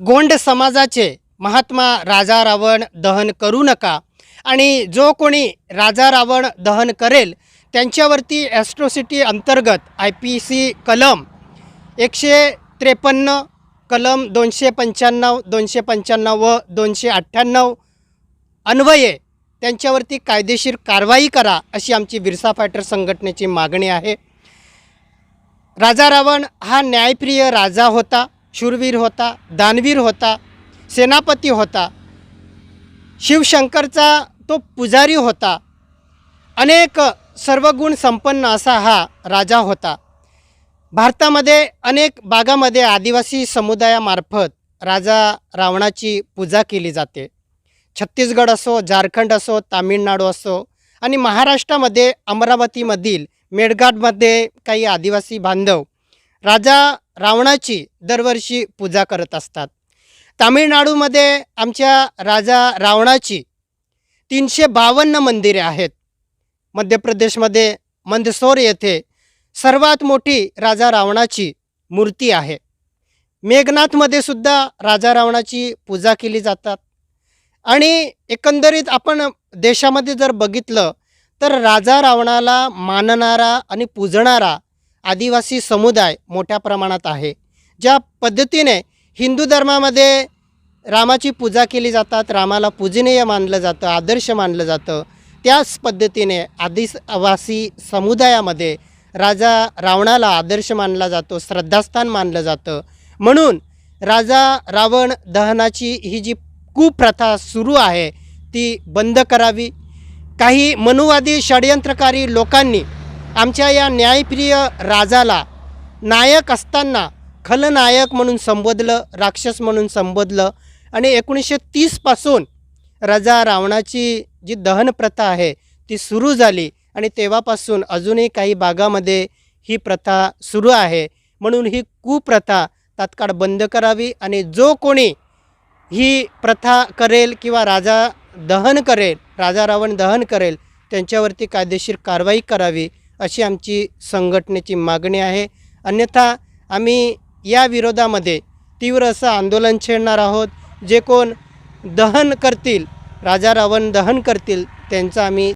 गोंड समाजाचे महात्मा राजा रावण दहन करू नका. आणि जो कोणी राजा रावण दहन करेल त्यांच्यावरती ॲस्ट्रोसिटी अंतर्गत आय पी सी कलम एकशे त्रेपन्न कलम दोनशे पंच्याण्णव दोनशे पंच्याण्णव व दोनशे अठ्ठ्याण्णव अन्वये त्यांच्यावरती कायदेशीर कारवाई करा अशी आमची बिरसा फायटर संघटनेची मागणी आहे. राजा रावण हा न्यायप्रिय राजा होता. शूरवीर होता दानवीर होता सेनापती होता शिवशंकरचा तो पुजारी होता. अनेक सर्वगुण संपन्न असा हा राजा होता. भारतामध्ये अनेक भागामध्ये आदिवासी समुदायामार्फत राजा रावणाची पूजा केली जाते. छत्तीसगड असो झारखंड असो तामिळनाडू असो आणि महाराष्ट्रामध्ये अमरावतीमधील मेळघाटमध्ये काही आदिवासी बांधव राजा रावणाची दरवर्षी पूजा करत असतात. तामिळनाडूमध्ये आमच्या राजा रावणाची तीनशे बावन्न मंदिरे आहेत. मध्य प्रदेशमध्ये मंदसोर येथे सर्वात मोठी राजा रावणाची मूर्ती आहे. मेघनाथमध्ये सुद्धा राजा रावणाची पूजा केली जातात. आणि एकंदरीत आपण देशामध्ये जर बघितलं तर राजा रावणाला मानणारा आणि पूजणारा आदिवासी समुदाय मोठ्या प्रमाणात आहे. ज्या पद्धतीने हिंदू धर्मामध्ये रामाची पूजा केली जातात रामाला पूजनीय मानलं जातं आदर्श मानलं जातं त्याच पद्धतीने आदिवासी समुदायामध्ये राजा रावणाला आदर्श मानला जातो श्रद्धास्थान मानलं जातं. म्हणून राजा रावण दहनाची ही जी कुप्रथा सुरू आहे ती बंद करावी. काही मनुवादी षडयंत्रकारी लोकांनी आमच्या या न्यायप्रिय राजाला नायक असताना खलनायक म्हणून संबोधलं राक्षस म्हणून संबोधलं आणि एकोणीसशे तीसपासून राजा रावणाची जी दहन प्रथा आहे ती सुरू झाली आणि तेव्हापासून अजूनही काही भागामध्ये ही प्रथा सुरू आहे. म्हणून ही कुप्रथा तात्काळ बंद करावी आणि जो कोणी ही प्रथा करेल किंवा राजा दहन करेल राजा रावण दहन करेल त्यांच्यावरती कायदेशीर कारवाई करावी. अशी आमची संघटनेची मागणी आहे. अन्यथा आम्ही या विरोधामध्ये तीव्र असं आंदोलन छेडणार आहोत. जे कोण दहन करतील राजा रावण दहन करतील त्यांचा आम्ही